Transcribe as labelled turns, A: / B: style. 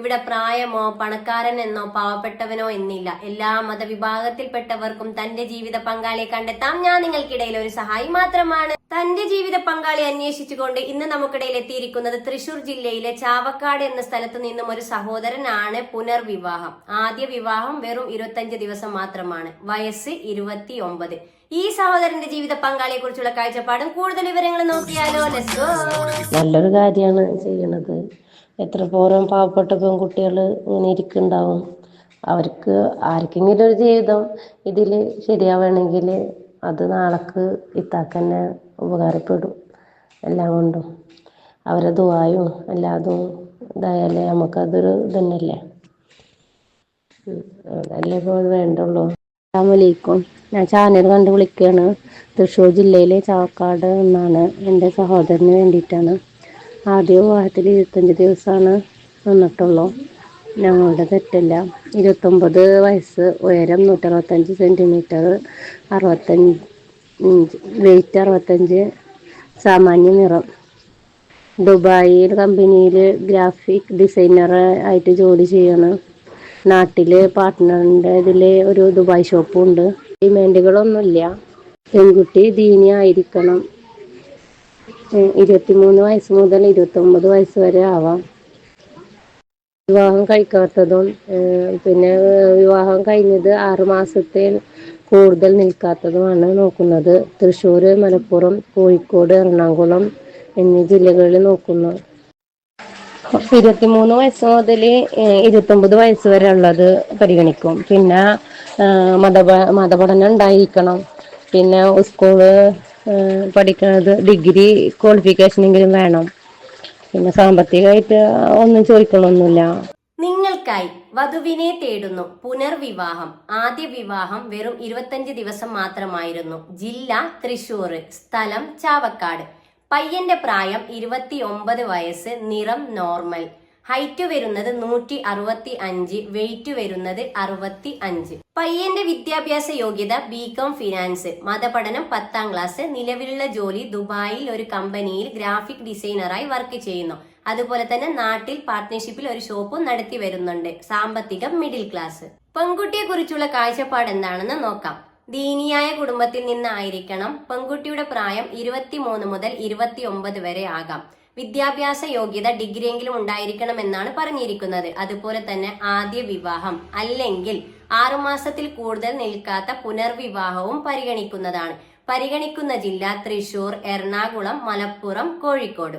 A: ഇവിടെ പ്രായമോ പണക്കാരൻ എന്നോ പാവപ്പെട്ടവനോ എന്നില്ല. എല്ലാ മതവിഭാഗത്തിൽപ്പെട്ടവർക്കും തന്റെ ജീവിത പങ്കാളിയെ കണ്ടെത്താം. ഞാൻ നിങ്ങൾക്കിടയിൽ ഒരു സഹായി മാത്രമാണ്. തന്റെ ജീവിത പങ്കാളി അന്വേഷിച്ചുകൊണ്ട് ഇന്ന് നമുക്കിടയിൽ എത്തിയിരിക്കുന്നത് തൃശൂർ ജില്ലയിലെ ചാവക്കാട് എന്ന സ്ഥലത്ത് നിന്നും ഒരു സഹോദരനാണ് പുനർവിവാഹം. ആദ്യ വിവാഹം വെറും ഇരുപത്തഞ്ച് ദിവസം മാത്രമാണ്. വയസ്സ് ഇരുപത്തി ഒമ്പത് ഈ സഹോദരന്റെ ജീവിത പങ്കാളിയെ കുറിച്ചുള്ള കാഴ്ചപ്പാടും കൂടുതൽ വിവരങ്ങൾ നോക്കിയാലോ?
B: നല്ലൊരു കാര്യമാണ് ചെയ്യണത്. എത്ര പോരം പാവപ്പെട്ട പെൺകുട്ടികൾ ഇങ്ങനെ ഇരിക്കുന്നുണ്ടാവും. അവർക്ക് ആർക്കെങ്കിലും ഒരു ജീവിതം ഇതിൽ ശരിയാവണമെങ്കിൽ അത് നാളേക്ക് ഇത്താക്കന്നെ ഉപകാരപ്പെടും. എല്ലാം കൊണ്ടും. അവരെ ദുവായും എല്ലാതും ഇതായാലേ നമുക്കതൊരു ഇതന്നെയല്ലേ. അതല്ലേ ഇപ്പോൾ വേണ്ടുള്ളൂ. അസ്സാമലൈക്കും ഞാൻ ചാനൽ കണ്ട് വിളിക്കുകയാണ് തൃശ്ശൂർ ജില്ലയിലെ ചാവക്കാട് നിന്നാണ് എന്റെ സഹോദരന് വേണ്ടിയിട്ടാണ്. ആദ്യ വിവാഹത്തിൽ ഇരുപത്തഞ്ച് ദിവസമാണ് നിന്നിട്ടുള്ളൂ. ഞങ്ങളുടെ തെറ്റല്ല. ഇരുപത്തൊമ്പത് വയസ്സ് ഉയരം നൂറ്ററുപത്തഞ്ച് സെന്റിമീറ്റർ അറുപത്തഞ്ച് വെയിറ്റ് അറുപത്തഞ്ച് സാമാന്യ നിറം. ദുബായിൽ കമ്പനിയിൽ ഗ്രാഫിക് ഡിസൈനർ ആയിട്ട് ജോലി ചെയ്യണം. നാട്ടിൽ പാർട്ട്ണറിന്റെ ഇതിൽ ഒരു ദുബായ് ഷോപ്പും ഉണ്ട്. ഡിമാൻഡുകളൊന്നുമില്ല പെൺകുട്ടി ദീനി ആയിരിക്കണം. ഏഹ് ഇരുപത്തിമൂന്ന് വയസ്സ് മുതൽ ഇരുപത്തൊമ്പത് വയസ്സ് വരെ ആവാം. വിവാഹം കഴിക്കാത്തതും പിന്നെ വിവാഹം കഴിഞ്ഞത് ആറ് മാസത്തിൽ കൂടുതൽ നിൽക്കാത്തതുമാണ് നോക്കുന്നത്. തൃശ്ശൂർ മലപ്പുറം കോഴിക്കോട് എറണാകുളം എന്നീ ജില്ലകളിൽ നോക്കുന്നു. ഇരുപത്തിമൂന്ന് വയസ്സ് മുതൽ ഇരുപത്തൊമ്പത് വയസ്സ് വരെ ഉള്ളത് പരിഗണിക്കും. പിന്നെ മതപ മതപഠനം ഉണ്ടായിരിക്കണം. പിന്നെ സ്കൂൾ പഠിക്കുന്നത് ഡിഗ്രി ക്വാളിഫിക്കേഷനെങ്കിലും വേണം. പിന്നെ സാമ്പത്തികമായിട്ട് ഒന്നും ചോദിക്കണമൊന്നുമില്ല.
A: നിങ്ങൾക്കായി വധുവിനെ തേടുന്നു പുനർവിവാഹം. ആദ്യ വിവാഹം വെറും ഇരുപത്തഞ്ച് ദിവസം മാത്രമായിരുന്നു. ജില്ല തൃശൂർ സ്ഥലം ചാവക്കാട്. പയ്യന്റെ പ്രായം ഇരുപത്തി ഒമ്പത് വയസ്സ് നിറം നോർമൽ ഹൈറ്റ് വരുന്നത് നൂറ്റി അറുപത്തി അഞ്ച് വെയിറ്റ് വരുന്നത് അറുപത്തി അഞ്ച് പയ്യന്റെ വിദ്യാഭ്യാസ യോഗ്യത ബികോം ഫിനാൻസ്. മതപഠനം പത്താം ക്ലാസ്. നിലവിലുള്ള ജോലി ദുബായിൽ ഒരു കമ്പനിയിൽ ഗ്രാഫിക് ഡിസൈനറായി വർക്ക് ചെയ്യുന്നു. അതുപോലെ തന്നെ നാട്ടിൽ പാർട്ട്ണർഷിപ്പിൽ ഒരു ഷോപ്പും നടത്തി വരുന്നുണ്ട്. സാമ്പത്തികം മിഡിൽ ക്ലാസ് പെൺകുട്ടിയെ കുറിച്ചുള്ള കാഴ്ചപ്പാട് എന്താണെന്ന് നോക്കാം. ദീനിയായ കുടുംബത്തിൽ നിന്നായിരിക്കണം പെൺകുട്ടിയുടെ പ്രായം ഇരുപത്തിമൂന്ന് മുതൽ ഇരുപത്തി ഒമ്പത് വരെ ആകാം. വിദ്യാഭ്യാസ യോഗ്യത ഡിഗ്രിയെങ്കിലും ഉണ്ടായിരിക്കണമെന്നാണ് പറഞ്ഞിരിക്കുന്നത്. അതുപോലെ തന്നെ ആദ്യ വിവാഹം അല്ലെങ്കിൽ ആറുമാസത്തിൽ കൂടുതൽ നിൽക്കാത്ത പുനർവിവാഹവും പരിഗണിക്കുന്നതാണ്. പരിഗണിക്കുന്ന ജില്ല തൃശൂർ എറണാകുളം മലപ്പുറം കോഴിക്കോട്.